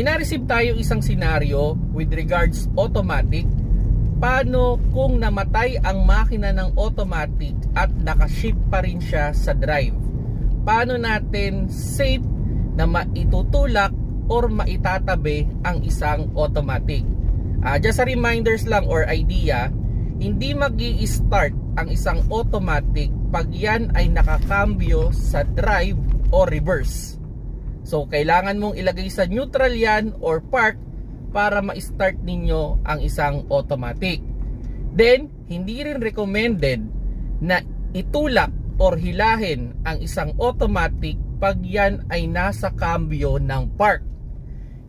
may na-receive tayo isang senaryo with regards automatic. Paano kung namatay ang makina ng automatic at nakaship pa rin siya sa drive? Paano natin safe na maitutulak or maitatabi ang isang automatic? Ah, just a reminders lang or idea, hindi mag start ang isang automatic pag yan ay nakakambyo sa drive o reverse. So, kailangan mong ilagay sa neutral yan or park para ma-start ninyo ang isang automatic. Then, hindi rin recommended na itulak or hilahin ang isang automatic pag yan ay nasa cambio ng park.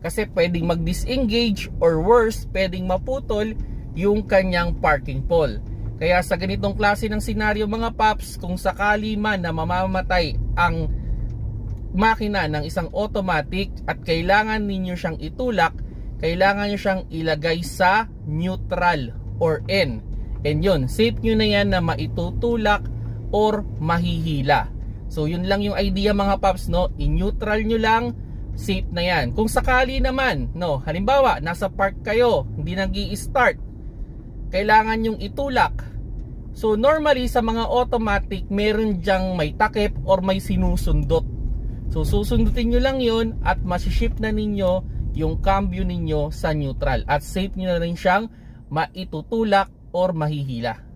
Kasi pwedeng mag-disengage or worse, pwedeng maputol yung kanyang parking pole. Kaya sa ganitong klase ng senaryo mga paps, kung sakali man na mamamatay ang makina ng isang automatic at kailangan ninyo siyang itulak, kailangan nyo siyang ilagay sa neutral or N. And yun, safe nyo na yan na maitutulak or mahihila. So yun lang yung idea mga paps, no? I-neutral nyo lang, safe na yan. Kung sakali naman, no, halimbawa, nasa park kayo, hindi nag start kailangan yung itulak. So normally sa mga automatic, meron diyang may takip or may sinusundot. So susundutin nyo lang yun at masiship na ninyo yung cambio ninyo sa neutral at safe nyo na rin siyang maitutulak or mahihila.